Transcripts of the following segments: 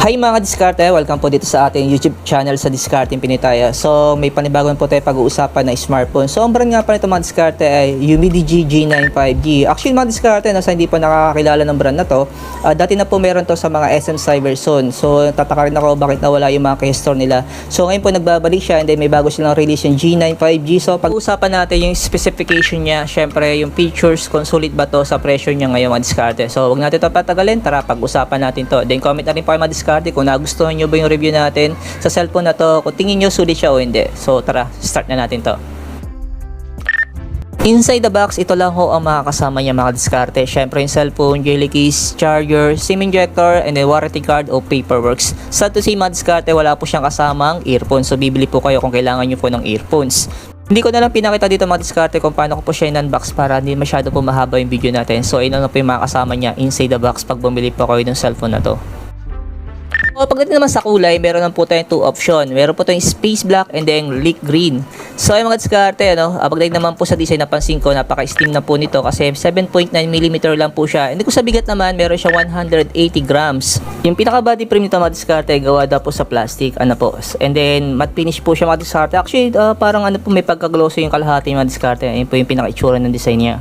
Hi mga diskarte, welcome po dito sa ating YouTube channel sa Discarding Pinitaya. So may panibago po tayo pag-uusapan na smartphone. So ang brand nga pa nito mga diskarte ay Umidigi G95G. Actually mga diskarte, nasa hindi pa nakakakilala ng brand na to, ah, dati na po meron to sa mga SM Cyberzone. So tataka rin ako bakit nawala yung mga kay-store nila. So ngayon po nagbabalik siya and then may bago silang release yung G95G. So pag-uusapan natin yung specification niya, syempre yung features, kung sulit ba to sa presyo niya ngayon mga diskarte. So wag natin to patagalin, tara pag-usapan natin to. Then comment na rin po kayo mga kung nagustuhan nyo ba yung review natin sa cellphone na to, kung tingin nyo sulit siya o hindi. So tara, start na natin to. Inside the box, ito lang ho ang makakasama niya mga diskarte. Syempre yung cellphone, jelly case, charger, SIM injector, and then warranty card o paperworks. Sa to say mga diskarte, wala po siyang kasamang earphones. So bibili po kayo kung kailangan nyo po ng earphones. Hindi ko na lang pinakita dito mga diskarte kung paano ko po siya in-unbox para hindi masyado po mahaba yung video natin. So ayun lang po yung makakasama niya inside the box pag bumili po kayo ng cellphone na to. So, pagdating naman sa kulay, meron lang po tayong two option. Meron po tayong space black and then leak green. So, ay mga diskarte, ano, ah, pagdating naman po sa design, napansin ko, napaka-steam na po nito kasi 7.9mm lang po siya. Hindi ko sa bigat naman, meron siya 180 grams. Yung pinaka-body frame nito mga diskarte, gawa daw po sa plastic, ano po. And then, matte finish po siya mga diskarte. Actually, ah, parang ano po, may pagka-glossy yung kalahati mga diskarte. Ayun po yung pinaka-itsura ng design niya.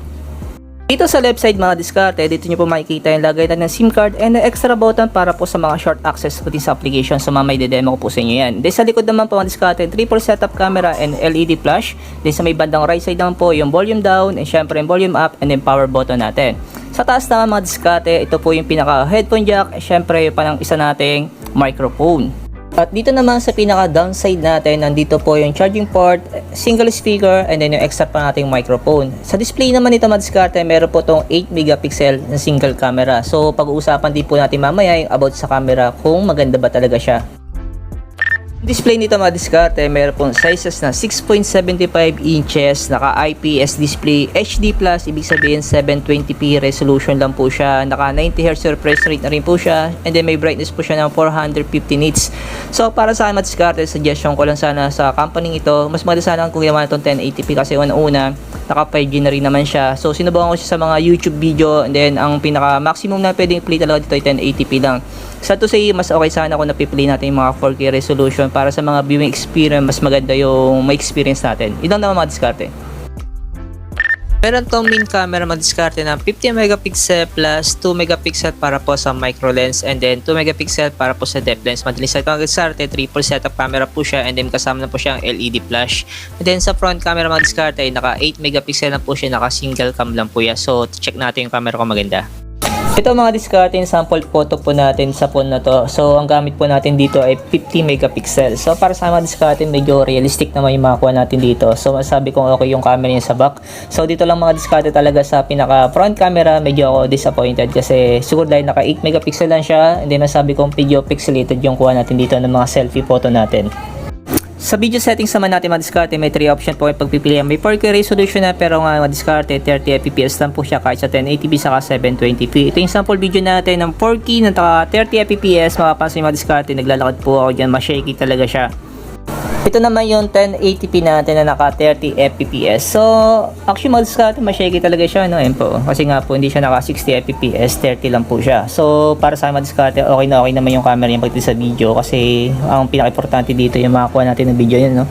Dito sa left side mga diskarte, dito nyo po makikita yung lagay na ng SIM card and the extra button para po sa mga short access pati sa application. So mamay demo ko po sa inyo yan. Then sa likod naman po mga diskarte, triple setup camera and LED flash. Then sa may bandang right side naman po yung volume down and syempre yung volume up and then power button natin. Sa taas naman mga diskarte, ito po yung pinaka headphone jack, syempre yung panang isa nating microphone. At dito naman sa pinaka downside natin, nandito po yung charging port, single speaker, and then yung extra pa nating microphone. Sa display naman nito madiskarte, meron po tong 8 megapixel na single camera. So pag-uusapan din po natin mamaya yung about sa camera kung maganda ba talaga siya. Display nito mga diskarte, meron pong sizes na 6.75 inches, naka IPS display, HD+, ibig sabihin 720p resolution lang po siya, naka 90Hz refresh rate na rin po siya, and then may brightness po siya ng 450 nits. So para sa akin mga diskarte, suggestion ko lang sana sa company ito, mas maganda sana kung ginawa itong 1080p kasi una-una, naka 5G na rin naman siya. So sinubukan ko siya sa mga YouTube video, and then ang pinaka maximum na pwedeng play talaga dito ay 1080p lang. Sa to say, mas okay sana kung napiplay natin yung mga 4K resolution para sa mga viewing experience, mas maganda yung may experience natin. Yun lang naman mga diskarte. Meron tong main camera na 50 megapixel plus 2 megapixel para po sa micro lens and then 2 megapixel para po sa depth lens. Madaling sa itong diskarte, triple setup camera po siya and then kasama na po siyang LED flash. And then sa front camera madiskarte ay naka 8 megapixel na po siya, naka single cam lang po yan. So check natin yung camera kung maganda. Ito mga diskarte sample photo po natin sa phone na to. So, ang gamit po natin dito ay 50 megapixel. So, para sa mga diskarte, medyo realistic naman yung makakuha natin dito. So, masabi kong okay yung camera niya sa back. So, dito lang mga diskarte talaga sa pinaka front camera, medyo ako disappointed kasi siguro dahil naka 8 megapixel lang siya. And then, masabi kong video pixelated yung kuha natin dito ng mga selfie photo natin. Sa video settings naman natin madiskarte, may 3 option po yung pagpipilian. May 4K resolution na pero nga madiskarte, 30 fps lang po siya kahit sa 1080p saka 720p. Ito yung sample video natin ng 4K na taka 30 fps. Mapapansin yung madiskarte, naglalakad po ako dyan, ma-shaky talaga siya. Ito naman yung 1080p natin na naka 30 fps. So, actually madiskarte, ma-shaky talaga siya, no? Ayun po. Kasi nga po, hindi siya naka 60 fps, 30 lang po siya. So, para sa madiskarte, okay na okay naman yung camera niya pagdating sa video kasi ang pinaka-importante dito yung makakuha natin ng video yun, no?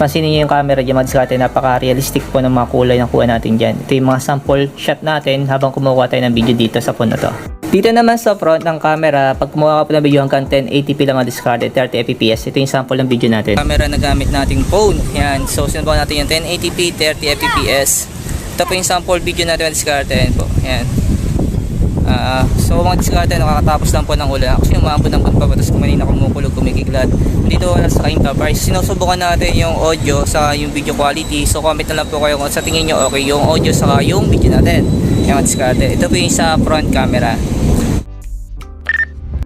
Pansinin niyo yung camera niya, madiskarte, napaka-realistic po ng mga kulay na kuha natin dyan. Ito yung mga sample shot natin habang kumukuha tayo ng video dito sa phone na to. Dito naman sa front ng camera, pag kumuha ka po ng video hanggang 1080p lang ang discarded, 30 fps. Ito yung sample ng video natin. Camera na gamit nating phone. Yan. So, sinubukan natin yung 1080p, 30 fps. Ito po yung sample video natin na discarded. Po. Yan. Ah, so mga discarded, nakakatapos lang po ng ulan. Actually, umabot ng pa tapos kumanina kumukulog, kumikiglat. Dito wala sa kain price. Sinusubukan natin yung audio sa yung video quality. So comment na lang po kayo kung sa tingin nyo okay yung audio sa yung video natin. Yung mga discarded. Ito po yung sa front camera.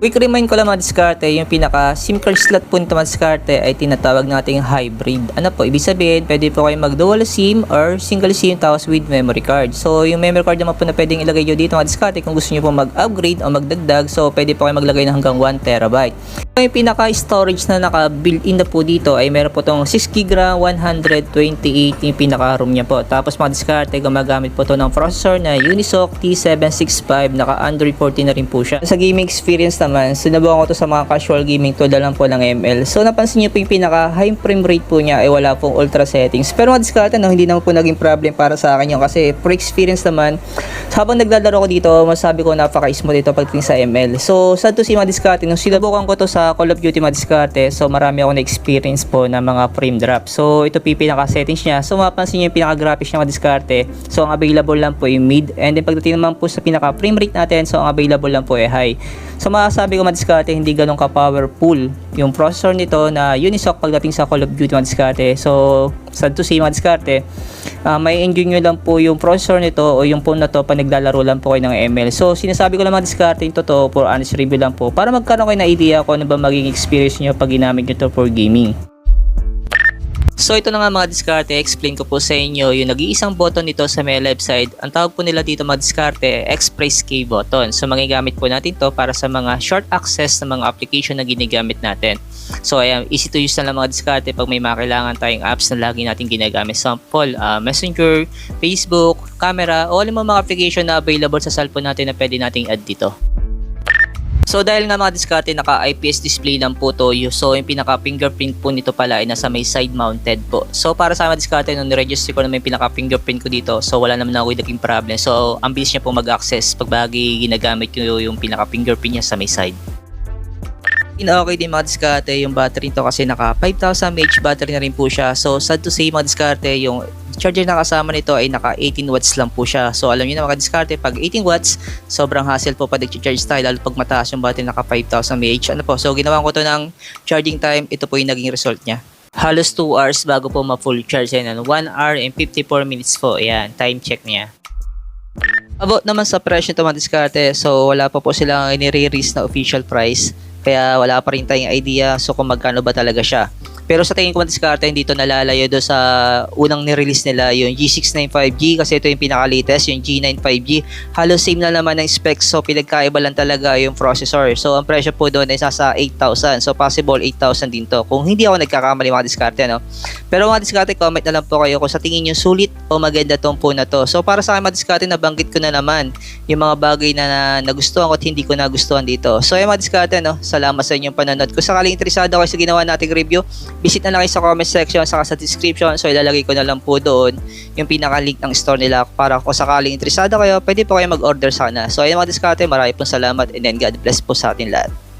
Quick remind ko lang mga diskarte, yung pinaka SIM card slot po nito mga diskarte ay tinatawag nating hybrid. Ano po, ibig sabihin, pwede po kayo mag dual SIM or single SIM tapos with memory card. So, yung memory card naman po na pwedeng ilagay nyo dito mga diskarte kung gusto nyo po mag-upgrade o magdagdag. So, pwede po kayo maglagay ng hanggang 1 terabyte. Yung pinaka-storage na naka-built-in na po dito ay meron po itong 6GB RAM, 128 yung pinaka-room niya po. Tapos mga diskarte, gumagamit po to ng processor na Unisoc T765, naka Android 14 na rin po siya. Sa gaming experience naman, sinubukan ko to sa mga casual gaming to lang po ng ML. So napansin niyo po yung pinaka-high frame rate po niya ay wala pong ultra settings. Pero mga diskarte, no, hindi naman po naging problem para sa akin yun kasi for experience naman, habang naglalaro ko dito, masabi ko napaka-smooth ito pagdating sa ML. So, sad to see mga diskarte, nung sinubukan ko to sa Call of Duty mga diskarte, so marami ako na-experience po na mga frame drop. So, ito po pinaka-settings niya. So, mapapansin niyo yung pinaka-graphics niya mga diskarte. So, ang available lang po yung mid. And then, pagdating naman po sa pinaka-frame rate natin, so, ang available lang po ay high. So, masasabi ko mga diskarte, hindi ganun ka-powerful yung processor nito na Unisoc pagdating sa Call of Duty mga diskarte. So, sad to see mga diskarte, uh, may enjoy nyo lang po yung processor nito o yung phone na to pag naglalaro lang po kayo ng ML. So, sinasabi ko lang mga diskarte yung totoo for honest review lang po para magkaroon kayo na idea kung ano ba maging experience nyo pag ginamit nyo to for gaming. So ito na nga mga diskarte, explain ko po sa inyo yung nag-iisang button nito sa may left side. Ang tawag po nila dito mga diskarte, Express Key button. So magagamit po natin to para sa mga short access na mga application na ginagamit natin. So ayan, easy to use na lang mga diskarte pag may mga kailangan tayong apps na lagi natin ginagamit. Sample, uh, Messenger, Facebook, camera, o alam mga application na available sa cellphone natin na pwede nating add dito. So dahil nga mga diskarte naka IPS display lang po to, so yung pinaka fingerprint po nito pala ay nasa may side mounted po. So para sa mga diskarte nung ni-register ko na may pinaka fingerprint ko dito, so wala naman ako naging problem. So ang bilis niya po mag-access pag bagay ginagamit ko yung pinaka fingerprint niya sa may side. Okay din mga diskarte yung battery nito kasi naka 5000 mAh battery na rin po siya. So sad to say mga diskarte yung charger na kasama nito ay naka 18 watts lang po siya. So alam niyo na mga diskarte pag 18 watts sobrang hassle po pag nag-charge tayo lalo pag mataas yung battery naka 5000 mAh. Ano po? So ginawa ko to ng charging time. Ito po yung naging result niya. Halos 2 hours bago po ma-full charge yan. 1 hour and 54 minutes po. Ayan, time check niya. About naman sa presyo ito mga diskarte, so wala pa po silang nire-release na official price. Kaya wala pa rin tayong idea so kung magkano ba talaga siya. Pero sa tingin ko mga diskarte, hindi to nalalayo do sa unang ni-release nila yung G695G kasi ito yung pinaka-latest, yung G95G. Halos same na naman ng specs so pinagkaiba lang talaga yung processor. So ang presyo po doon ay nasa 8,000. So possible 8,000 din to. Kung hindi ako nagkakamali mga diskarte, no? Pero mga diskarte, comment na lang po kayo kung sa tingin nyo sulit o maganda tong po na to. So para sa akin mga diskarte, nabanggit ko na naman yung mga bagay na, na nagustuhan ko at hindi ko nagustuhan dito. So yung mga diskarte, no? Salamat sa inyong panonood. Kung sakaling interesado kayo sa ginawa nating review, visit na lang kayo sa comment section saka sa description. So ilalagay ko na lang po doon yung pinaka-link ng store nila para kung sakaling interesado kayo, pwede po kayo mag-order sana. So ayun mga diskarte, marami pong salamat and then God bless po sa atin lahat.